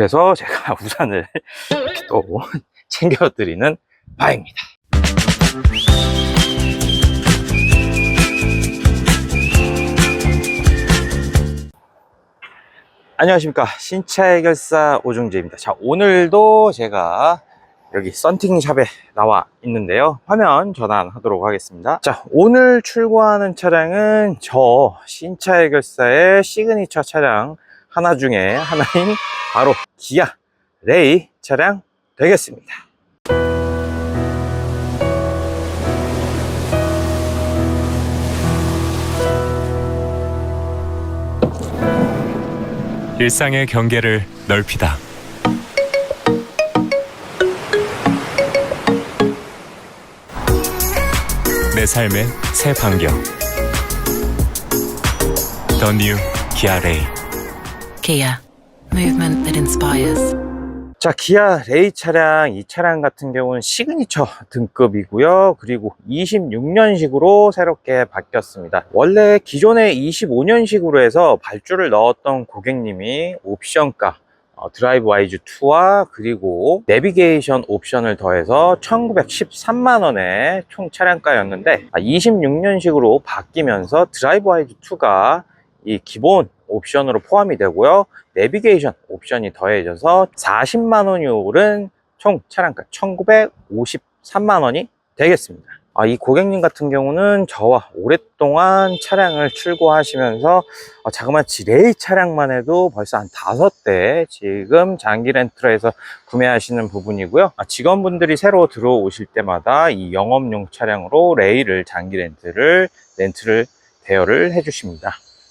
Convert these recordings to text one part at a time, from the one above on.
그래서 제가 우산을 이렇게 또 챙겨드리는 바입니다. 안녕하십니까. 신차 해결사 오중재입니다. 자 오늘도 제가 여기 썬팅샵에 나와 있는데요. 화면 전환하도록 하겠습니다. 자 오늘 출고하는 차량은 저 신차 해결사의 시그니처 차량 하나 중에 하나인 바로 기아 레이 차량 되겠습니다 일상의 경계를 넓히다. 내 삶의 새 반경. The New Kia Ray. Kia, movement that inspires. 자, 기아 레이 차량, 이 차량 같은 경우는 시그니처 등급이고요. 그리고 26년식으로 새롭게 바뀌었습니다. 원래 기존에 25년식으로 해서 발주를 넣었던 고객님이 옵션가, 어, 드라이브 와이즈 2와 그리고 내비게이션 옵션을 더해서 1913만원의 총 차량가였는데, 26년식으로 바뀌면서 드라이브 와이즈 2가 이 기본 옵션으로 포함이 되고요. 내비게이션 옵션이 더해져서 40만 원이 오른 총 차량가 1953만 원이 되겠습니다. 아, 이 고객님 같은 경우는 저와 오랫동안 차량을 출고하시면서 어, 자그마치 레이 차량만 해도 벌써 한 다섯 대 지금 장기 렌트로 해서 구매하시는 부분이고요. 아, 직원분들이 새로 들어오실 때마다 이 영업용 차량으로 레이를 장기 렌트를 렌트를 대여를 해주십니다.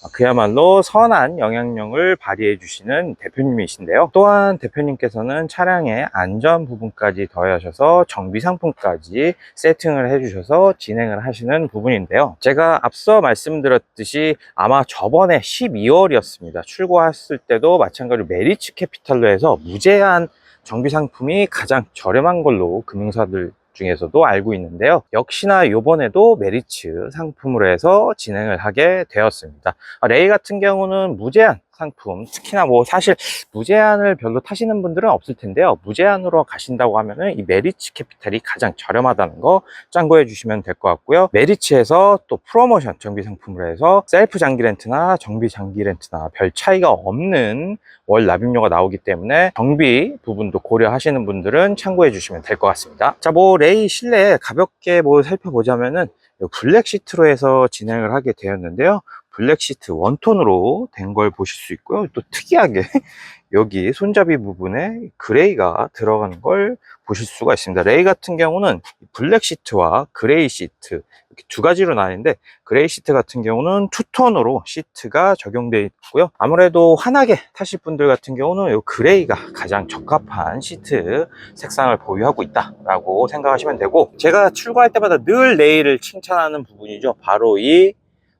아, 그야말로 선한 영향력을 발휘해 주시는 대표님이신데요. 또한 대표님께서는 차량의 안전 부분까지 더하셔서 정비 상품까지 세팅을 해 주셔서 진행을 하시는 부분인데요. 제가 앞서 말씀드렸듯이 아마 저번에 12월이었습니다. 출고했을 때도 마찬가지로 메리츠 캐피탈로 해서 무제한 정비 상품이 가장 저렴한 걸로 금융사들 중에서도 알고 있는데요. 역시나 이번에도 메리츠 상품으로 해서 진행을 하게 되었습니다. 아, 레이 같은 경우는 무제한 상품, 특히나 뭐 사실 무제한을 별로 타시는 분들은 없을 텐데요. 무제한으로 가신다고 하면은 이 메리츠 캐피탈이 가장 저렴하다는 거 참고해 주시면 될 것 같고요. 메리츠에서 또 프로모션 정비 상품으로 해서 셀프 장기 렌트나 정비 장기 렌트나 별 차이가 없는 월 납입료가 나오기 때문에 정비 부분도 고려하시는 분들은 참고해 주시면 될 것 같습니다. 자, 뭐 레이 실내 가볍게 뭐 살펴보자면은 블랙 시트로 해서 진행을 하게 되었는데요. 블랙 시트 원톤으로 된 걸 보실 수 있고요. 또 특이하게 여기 손잡이 부분에 그레이가 들어가는 걸 보실 수가 있습니다. 레이 같은 경우는 블랙 시트와 그레이 시트 이렇게 두 가지로 나뉘는데 그레이 시트 같은 경우는 투톤으로 시트가 적용되어 있고요. 아무래도 환하게 타실 분들 같은 경우는 이 그레이가 가장 적합한 시트 색상을 보유하고 있다라고 생각하시면 되고 제가 출고할 때마다 늘 레이를 칭찬하는 부분이죠. 바로 이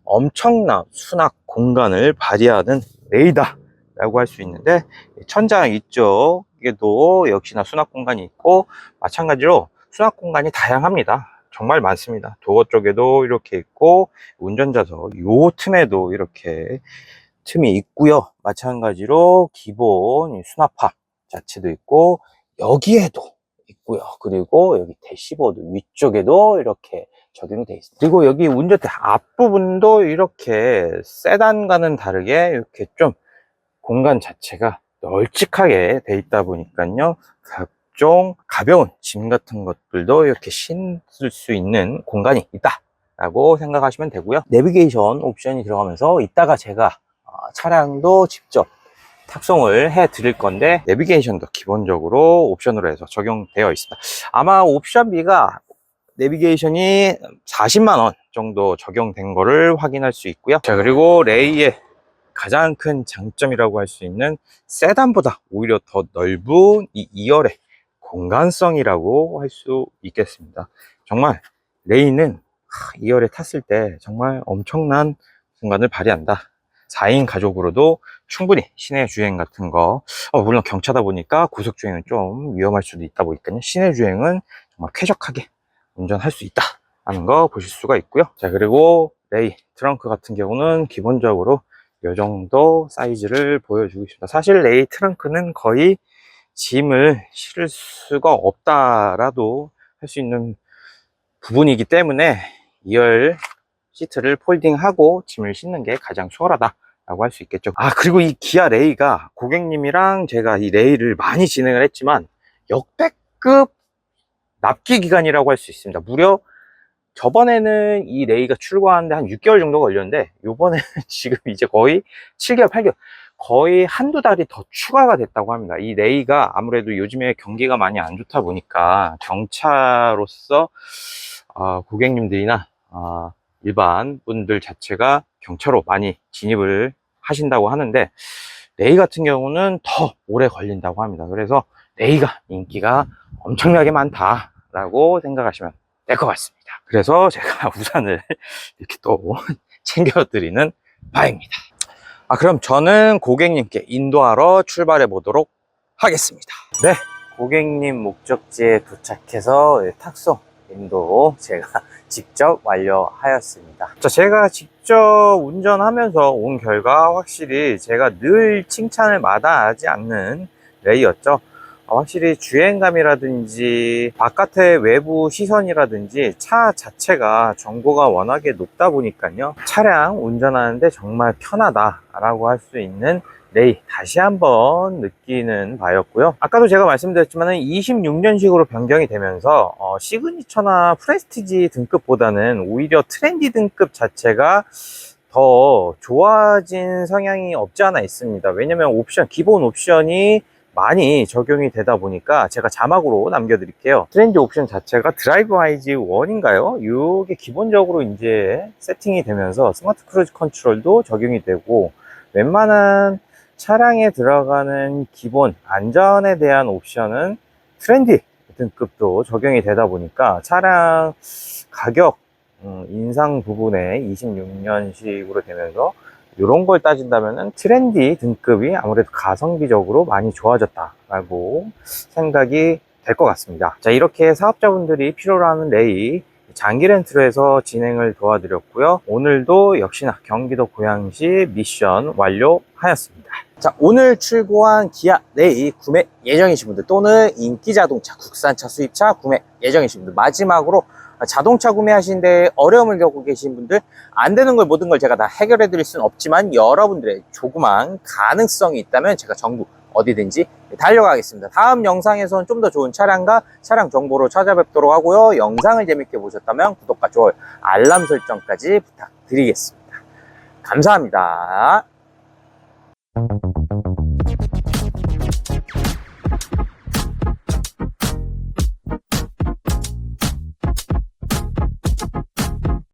엄청난 수납 공간을 발휘하는 레이다 라고 할 수 있는데 천장 이쪽 에도 역시나 수납 공간이 있고 마찬가지로 수납 공간이 다양합니다. 정말 많습니다. 도어 쪽에도 이렇게 있고 운전자석 요 틈에도 이렇게 틈이 있고요. 마찬가지로 기본 이 수납함 자체도 있고 여기에도 있고요 그리고 여기 대시보드 위쪽에도 이렇게 되어 있습니다. 그리고 여기 운전대 앞부분도 이렇게 세단과는 다르게 이렇게 좀 공간 자체가 널찍하게 돼 있다 보니까요. 각종 가벼운 짐 같은 것들도 이렇게 신을 수 있는 공간이 있다. 라고 생각하시면 되고요. 내비게이션 옵션이 들어가면서 이따가 제가 어, 차량도 직접 탑송을 해 드릴 건데 내비게이션도 기본적으로 옵션으로 해서 적용되어 있습니다. 아마 옵션비가 내비게이션이 40만원 정도 적용된 거를 확인할 수 있고요. 자, 그리고 레이의 가장 큰 장점이라고 할 수 있는 세단보다 오히려 더 넓은 이 2열의 공간성이라고 할 수 있겠습니다. 정말 레이는 2열에 탔을 때 정말 엄청난 공간을 발휘한다. 4인 가족으로도 충분히 시내 주행 같은 거, 어, 물론 경차다 보니까 고속 주행은 좀 위험할 수도 있다 보니까요. 시내 주행은 정말 쾌적하게 운전할 수 있다 하는 거 보실 수가 있고요 자 그리고 레이 트렁크 같은 경우는 기본적으로 요 정도 사이즈를 보여주고 싶다. 사실 레이 트렁크는 거의 짐을 실을 수가 없다라도 할 수 있는 부분이기 때문에 2열 시트를 폴딩하고 짐을 싣는 게 가장 수월하다 라고 할 수 있겠죠. 아, 그리고 이 기아 레이가 고객님이랑 제가 이 레이를 많이 진행을 했지만 역대급 납기 기간이라고 할 수 있습니다. 무려 저번에는 이 레이가 출고하는데 한 6개월 정도 걸렸는데 요번에는 지금 이제 거의 7개월, 8개월 거의 한두 달이 더 추가가 됐다고 합니다. 이 레이가 아무래도 요즘에 경기가 많이 안 좋다 보니까 경차로서 아, 고객님들이나 아, 일반 분들 자체가 경차로 많이 진입을 하신다고 하는데 레이 같은 경우는 더 오래 걸린다고 합니다. 그래서 레이가 인기가 엄청나게 많다라고 생각하시면 될 것 같습니다. 그래서 제가 우산을 이렇게 또 챙겨드리는 바입니다. 아, 그럼 저는 고객님께 인도하러 출발해 보도록 하겠습니다. 네, 고객님 목적지에 도착해서 탁송 인도 제가 직접 완료하였습니다. 자, 제가 직접 운전하면서 온 결과 확실히 제가 늘 칭찬을 마다하지 않는 레이였죠. 어, 확실히 주행감이라든지 바깥의 외부 시선이라든지 차 자체가 정보가 워낙에 높다 보니까요 차량 운전하는데 정말 편하다라고 할 수 있는 레이 다시 한번 느끼는 바였고요 아까도 제가 말씀드렸지만 26년식으로 변경이 되면서 어, 시그니처나 프레스티지 등급보다는 오히려 트렌디 등급 자체가 더 좋아진 성향이 없지 않아 있습니다 왜냐면 옵션 기본 옵션이 많이 적용이 되다 보니까 제가 자막으로 남겨드릴게요. 트렌드 옵션 자체가 드라이브 아이즈 1인가요? 이게 기본적으로 이제 세팅이 되면서 스마트 크루즈 컨트롤도 적용이 되고 웬만한 차량에 들어가는 기본 안전에 대한 옵션은 트렌디 등급도 적용이 되다 보니까 차량 가격 음, 인상 부분에 26년식으로 되면서 이런 걸 따진다면 트렌디 등급이 아무래도 가성비적으로 많이 좋아졌다라고 생각이 될 것 같습니다. 자, 이렇게 사업자분들이 필요로 하는 레이 장기 렌트로 해서 진행을 도와드렸고요. 오늘도 역시나 경기도 고양시 미션 완료하였습니다. 자, 오늘 출고한 기아 레이 구매 예정이신 분들 또는 인기 자동차, 국산차 수입차 구매 예정이신 분들 마지막으로 자동차 구매하시는데 어려움을 겪고 계신 분들 안 되는 걸 모든 걸 제가 다 해결해 드릴 수는 없지만 여러분들의 조그만 가능성이 있다면 제가 전국 어디든지 달려가겠습니다. 다음 영상에서는 좀 더 좋은 차량과 차량 정보로 찾아뵙도록 하고요. 영상을 재밌게 보셨다면 구독과 좋아요, 알람 설정까지 부탁드리겠습니다. 감사합니다. Thank you.